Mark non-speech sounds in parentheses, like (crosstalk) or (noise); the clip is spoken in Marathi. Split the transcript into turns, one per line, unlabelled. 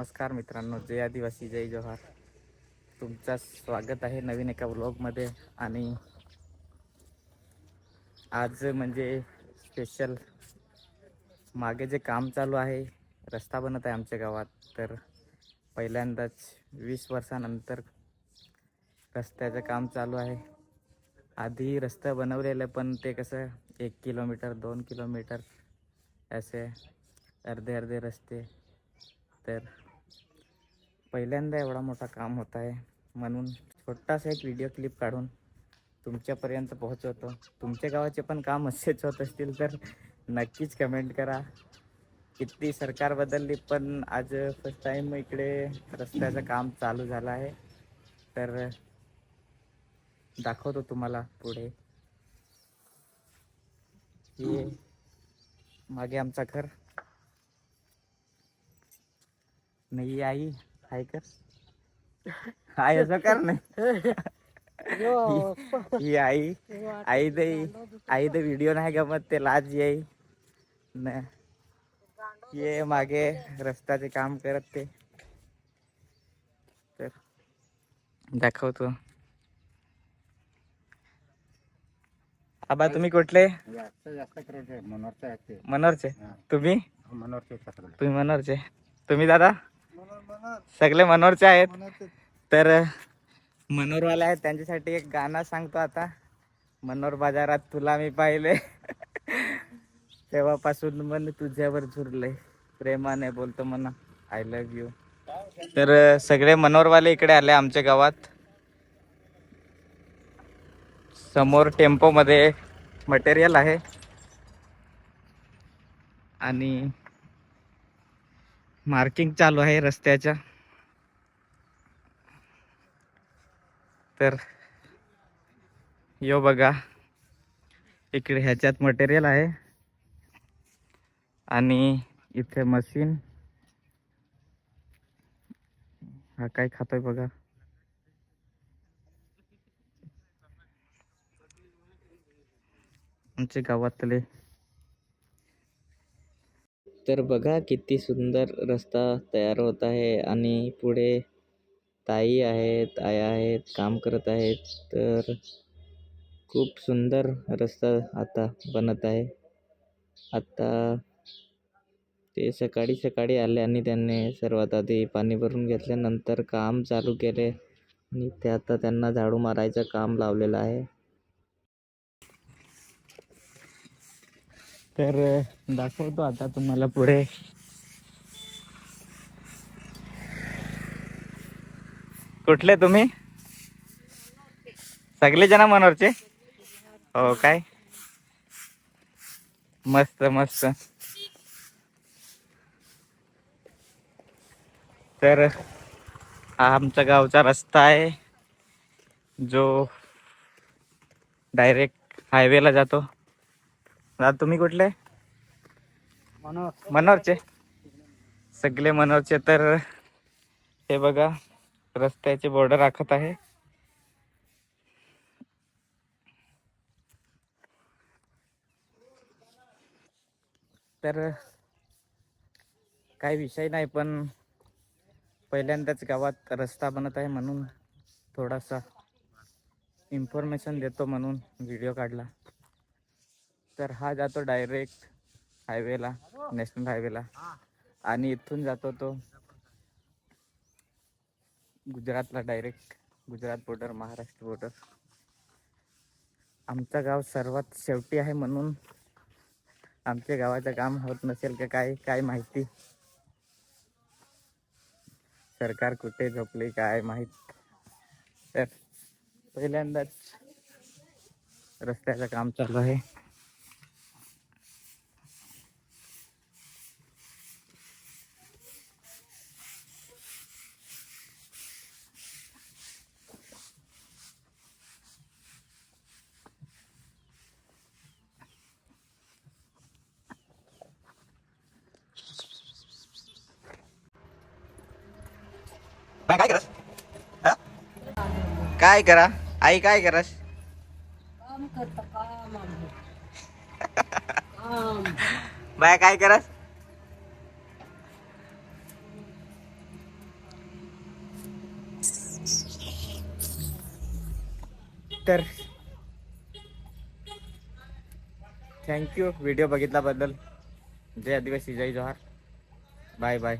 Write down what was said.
नमस्कार मित्रांनो जय आदिवासी जय जोहार. तुमचं स्वागत आहे नवीन एका ब्लॉगमध्ये आणि आज म्हणजे स्पेशल मागे जे काम चालू आहे रस्ता बनत आहे आमच्या गावात तर पहिल्यांदाच वीस वर्षानंतर रस्त्याचं काम चालू आहे. आधी रस्ता बनवलेलं पण ते कसं एक किलोमीटर दोन किलोमीटर असे अर्धे अर्धे रस्ते. तर पहिल्यांदा एवढा मोठा काम होत आहे. म्हणून छोटासा एक व्हिडिओ क्लिप काढून तुमच्यापर्यंत पोहोचवतो. तुमच्या गावाचे पण काम असेच होत असतील तर नक्कीच कमेंट करा. किती सरकार बदलली पण आज फर्स्ट टाईम इकडे रस्त्याचं काम चालू झालं आहे. तर दाखवतो तुम्हाला पुढे. हे मागे आमचा घर. नाही आई. हाय कर हाय असं कर नाही ही आई आई दे आई दे व्हिडिओ नाही गमत ते लाज येई न. ये मागे रस्त्याचे काम करत ते. तर दाखवतो. आबा तुम्ही कुठले?
जास्त जास्त करायचं मनोरचं हा.
तुम्ही?
मनोरचे
तुम्ही मनोरचे तुम्ही दादा? सगळे मनोरचे आहेत. तर मनोरवाले आहेत त्यांच्यासाठी एक गाणं सांगतो आता. मनोर बाजारात तुला मी पाहिले. तेव्हापासून मन तुझ्यावर झुरले प्रेमाने बोलतो म्हणा आय लव्ह यू तर सगळे मनोरवाले इकडे आले आमच्या गावात. समोर टेम्पोमध्ये मटेरियल आहे. आणि मार्किंग चालू आहे रस्त्याच्या. तर यो बघा इकडे ह्याच्यात मटेरियल आहे. आणि इथे मशीन हा काय खातोय बघा. आमच्या गावातले तर बघा किती सुंदर रस्ता तयार होत आहे आणि पुढे ताई आहेत आया आहेत काम करत आहेत. तर खूप सुंदर रस्ता आता बनत आहे. आता ते सकाळी सकाळी आले आणि त्यांनी सर्वात आधी पाणी भरून घेतल्यानंतर काम चालू केले. आणि ते आता त्यांना झाडू मारायचं काम लावलेलं आहे. तर दाखवतो आता तुम्हाला पुढे. कुठले तुम्ही? सगळे जण मनोरचे हो काय? मस्त मस्त. तर हा आमचा गावचा रस्ता आहे. जो डायरेक्ट हायवेला जातो. दादा तुम्ही कुठले?
मनोर
मनोरचे सगळे मनोरचे तर हे बघा रस्त्याचे बॉर्डर राखत आहे. तर काही विषय नाही पण पहिल्यांदाच गावात रस्ता बनत आहे म्हणून थोडासा इन्फॉर्मेशन देतो म्हणून व्हिडिओ काढला. तर हा जातो डायरेक्ट हायवेला नॅशनल हायवेला आणि इथून जातो तो गुजरातला direct Gujarat border Maharashtra border आमचं गाव सर्वात शेवटी आहे म्हणून आमच्या गावाचं काम होत नसेल का काय काय माहिती? सरकार कुठे झोपले काय माहीत? तर पहिल्यांदाच रस्त्याचं काम चालू आहे. काय करस? काय करा? आई काय करस? (laughs) बाय काय करस? तर थँक्यू व्हिडिओ बघितल्याबद्दल. जय आदिवासी जय जोहार. Bye bye